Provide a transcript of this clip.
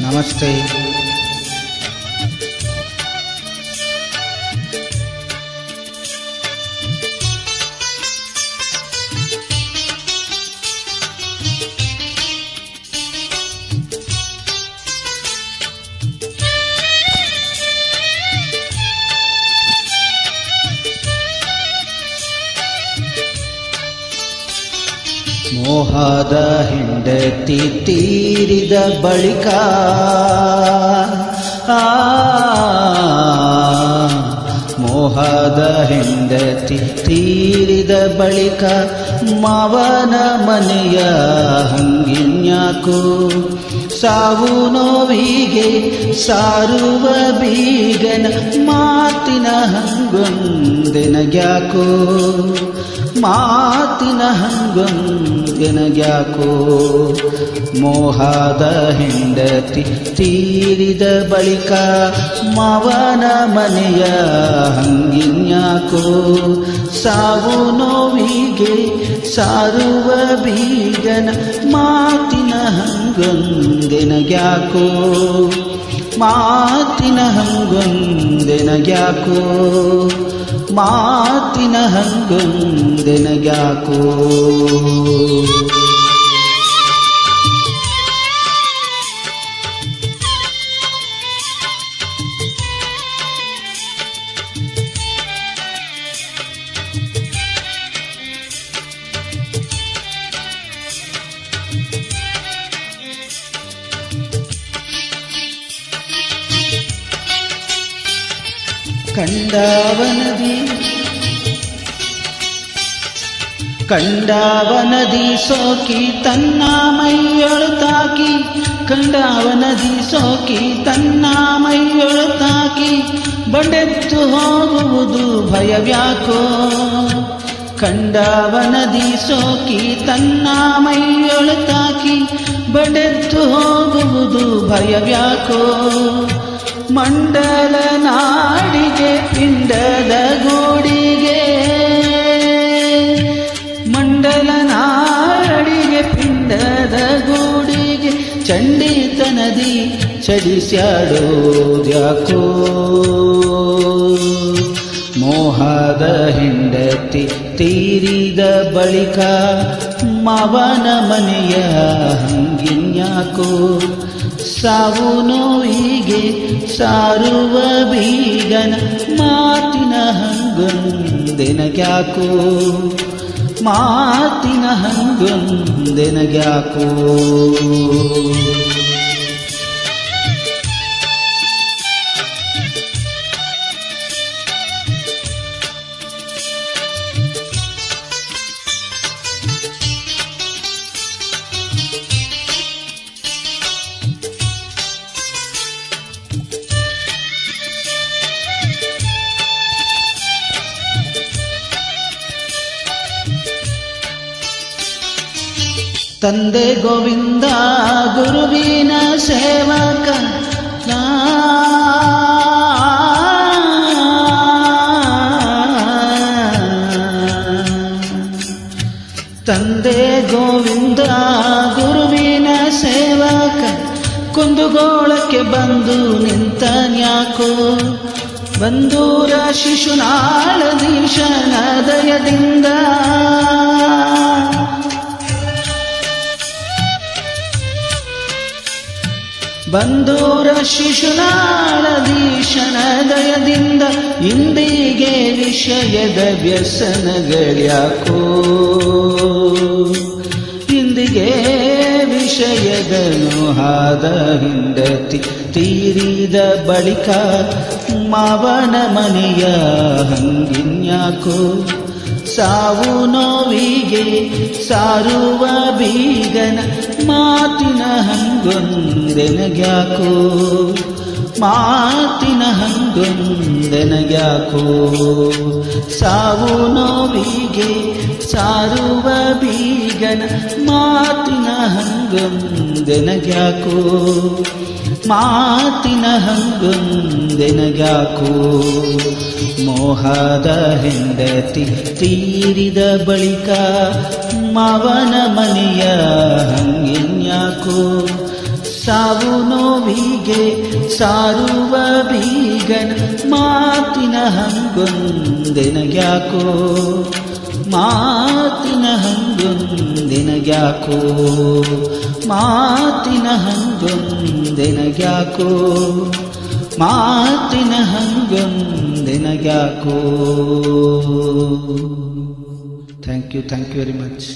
నమస్తే. ಮೋಹದ ಹೆಂಡತಿ ತೀರಿದ ಬಳಿಕ ಆ, ಮೋಹದ ಹೆಂಡತಿ ತೀರಿದ ಬಳಿಕ ಮಾವನ ಮನೆಯ ಹಂಗಿನ್ಯಾಕು ಸಾವು ನೋವಿಗೆ ಸಾರುವ ಬೀಗನ ಮಾತಿನ ಹಂಗೊಂದೆನಗ್ಯಾಕೋ ಮಾತಿನ ಹಂಗೊಂದೆನಗ್ಯಾಕೋ ಮೋಹದ ಹೆಂಡತಿ ತೀರಿದ ಬಳಿಕ ಮವನ ಮನೆಯ ಹಂಗಿನ್ಯಾಕೋ ಸಾವು ನೋವಿಗೆ ಸಾರುವ ಬೀಗನ ಮಾತಿನ ಹಂಗೊಂದೆನಗ್ಯಾಕೋ ಮಾತಿನ ಹಂಗೊಂದೆನಗ್ಯಾಕೋ ಮಾತಿನ ಹಂಗೊಂದೆನಗ್ಯಾಕೋ ಕಂಡಾವನದಿ. ಕಂಡಾವನದಿ ಸೋಕಿ ತನ್ನ ಮೈಯೊಳು ತಾಕಿ ಕಂಡಾವನದಿ ಸೋಕಿ ತನ್ನ ಮೈಯೊಳು ತಾಕಿ ಬಂಡೆತ್ತು ಹೋಗುವುದು ಭಯವ್ಯಾಕೋ. ಕಂಡಾವನದಿ ಸೋಕಿ ತನ್ನ ಮೈಯೊಳು ತಾಕಿ ಬಂಡೆತ್ತು ಹೋಗುವುದು ಭಯವ್ಯಾಕೋ. ಮಂಡಲ ನಾಡಿಗೆ ಪಿಂಡದ ಗೋಡಿಗೆ. ಮಂಡಲ ನಾಡಿಗೆ ಪಿಂಡದ ಗೂಡಿಗೆ. ಚಂಡಿತನದಿ ಚಡಿಸ್ಯಾಡೋದ್ಯಾಕೋ ಮೋಹದ ಹೆಂಡತಿ ತೀರಿದ ಬಳಿಕ ಮವನ ಮನೆಯ ಹಂಗಿನ್ಯಾಕೋ? ಸಾವು ನೋಯಿಗೆ ಸಾರುವ ಬೀಗನ ಮಾತಿನ ಹಂಗೊಂದೆನಗ್ಯಾಕೋ ಮಾತಿನ ಹಂಗೊಂದೆನಗ್ಯಾಕೋ ತಂದೆ ಗೋವಿಂದ, ಗುರುವಿನ ಸೇವಕ. ತಂದೆ ಗೋವಿಂದ, ಗುರುವಿನ ಸೇವಕ. ಕುಂದುಗೋಳಕ್ಕೆ ಬಂದು ನಿಂತ ನಿಂತನ್ಯಾಕೋ ಬಂದೂರ ಶಿಶುನಾಳದೀಶನ ದಯದಿಂದ ಬಂದೂರ ಶಿಶುನಾಳದೀಶನ ದಯದಿಂದ ಇಂದಿಗೆ ವಿಷಯದ ವ್ಯಸನಗಳ್ಯಾಕೋ? ಇಂದಿಗೆ ವಿಷಯದನು ಹಾದ ಹಿಂಡತಿ ತೀರಿದ ಬಳಿಕ ಮಾವನ ಮನೆಯ ಹಂಗಿನ್ಯಾಕೋ? ಸಾವು ನೋವಿಗೆ ಸಾರುವ ಬೀಗನ ಮಾತಿನ ಹಂಗೊಂದೆನಗ್ಯಾಕೋ? ಮಾತಿನ ಹಂಗೊಂದೆನಗ್ಯಾಕೋ? ಸಾವು ನೋವಿಗೆ ಸಾರುವ ಬೀಗನ ಮಾತಿನ ಹಂಗೊಂದೆನಗ್ಯಾಕೋ? ಮಾತಿನ ಹಂಗೊಂದೆನಗ್ಯಾಕೋ? ಮೋಹದ ಹೆಂಡತಿ ತೀರಿದ ಬಳಿಕ ಮಾವನ ಮನೆಯ ಹಂಗಿನ್ಯಾಕೋ? ಸಾವು ನೋವಿಗೆ ಸಾರುವ ಬೀಗನ ಮಾತಿನ ಹಂಗೊಂದೆನಗ್ಯಾಕೋ ಮಾತಿನ ಹಂಗೊಂದೆನಗ್ಯಾಕೋ ಮಾತಿನ ಹಂಗೊಂದೆನಗ್ಯಾಕೋ ಮಾತಿನ ಹಂಗೊಂದೆನಗ್ಯಾಕೋ thank you thank you very much